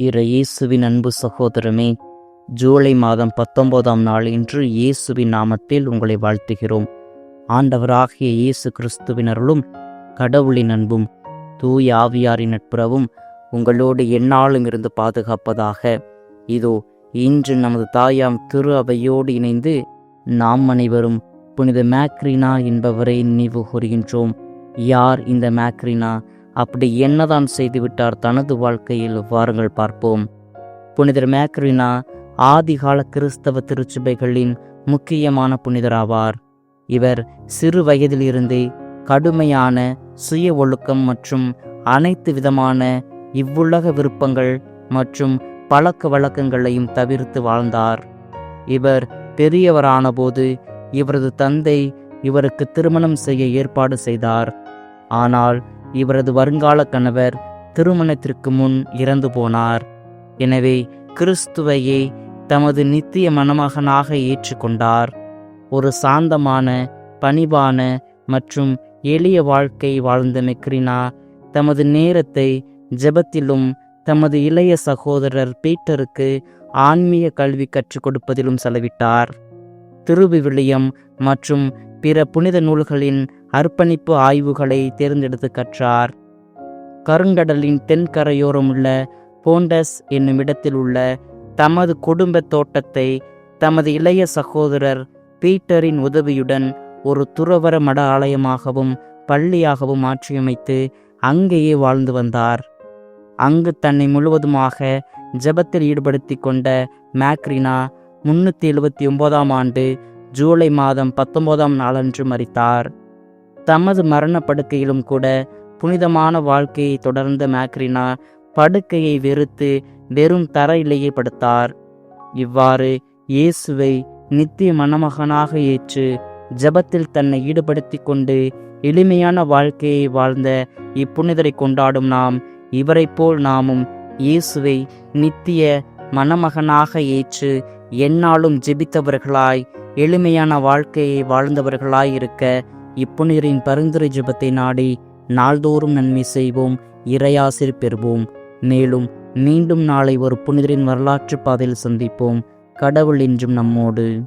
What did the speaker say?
இரு இயேசுவின் அன்பு சகோதரமே ஜூலை மாதம் பத்தொன்பதாம் நாள் இன்று இயேசுவின் நாமத்தில் உங்களை வாழ்த்துகிறோம். ஆண்டவராகிய இயேசு கிறிஸ்துவினர்களும் கடவுளின் அன்பும் தூய ஆவியாரின் நட்புறவும் உங்களோடு எந்நாளும் இருந்து பாதுகாப்பதாக. இதோ இன்று நமது தாயாம் திரு அவையோடு இணைந்து நாம் அனைவரும் புனித மேக்ரினா என்பவரை நினைவு கூறுகின்றோம். யார் இந்த மேக்ரினா? அப்படி என்னதான் செய்துவிட்டார் தனது வாழ்க்கையில்? வாருங்கள் பார்ப்போம். புனிதர் மேக்ரினா ஆதிகால கிறிஸ்தவ திருச்சபைகளின் முக்கியமான புனிதராவார். இவர் சிறு வயதிலிருந்தே கடுமையான சுய ஒழுக்கம் மற்றும் அனைத்து விதமான இவ்வுலக விருப்பங்கள் மற்றும் பழக்க வழக்கங்களையும் தவிர்த்து வாழ்ந்தார். இவர் பெரியவரானபோது இவரது தந்தை இவருக்கு திருமணம் செய்ய ஏற்பாடு செய்தார். ஆனால் இவரது வருங்கால கணவர் திருமணத்திற்கு முன் இறந்து போனார். எனவே கிறிஸ்துவையே தமது நித்திய மணமகனாக ஏற்றுக்கொண்டார். ஒரு சாந்தமான பணிவான மற்றும் எளிய வாழ்க்கை வாழ்ந்த மெக்ரினா தமது நேரத்தை ஜெபத்திலும் தமது இளைய சகோதரர் பீட்டருக்கு ஆன்மீக கல்வி கற்றுக் கொடுப்பதிலும் செலவிட்டார். திருவிவிலியம் மற்றும் பிற புனித நூல்களின் அர்ப்பணிப்பு ஆய்வுகளை தேர்ந்தெடுத்து கற்றார். கருங்கடலின் தென்கரையோரமுள்ள போண்டஸ் என்னும் இடத்தில் உள்ள தமது குடும்ப தோட்டத்தை தமது இளைய சகோதரர் பீட்டரின் உதவியுடன் ஒரு துறவர மட ஆலயமாகவும் பள்ளியாகவும் மாற்றியமைத்து அங்கேயே வாழ்ந்து வந்தார். அங்கு தன்னை முழுவதுமாக ஜெபத்தில் ஈடுபடுத்தி கொண்ட மேக்ரினா முன்னூற்றி எழுபத்தி ஒன்பதாம் ஆண்டு ஜூலை மாதம் பத்தொன்பதாம் நாளன்று மறித்தார் தமது மரண படுக்கையிலும் கூட புனிதமான வாழ்க்கையை தொடர்ந்த மேக்ரினா படுக்கையை வெறுத்து வெறும் தரையிலேயே படுத்தார். இவ்வாறு இயேசுவை நித்திய மணமகனாக ஏற்று ஜெபத்தில் தன்னை ஈடுபடுத்தி கொண்டு எளிமையான வாழ்க்கையை வாழ்ந்த இப்புனிதரை கொண்டாடும் நாம் இவரைப் போல் நாமும் இயேசுவை நித்திய மணமகனாக ஏற்று எந்நாளும் ஜெபித்தவர்களாய் எளிமையான வாழ்க்கையை வாழ்ந்தவர்களாயிருக்க இப்புனிதரின் பரிந்துரை ஜபத்தை நாடி நாள்தோறும் நன்மை செய்வோம் இறையாசிர் பெறுவோம். மேலும் மீண்டும் நாளை ஒரு புனிதரின் வரலாற்று பாதையில் சந்திப்போம். கடவுள் என்றும் நம்மோடு.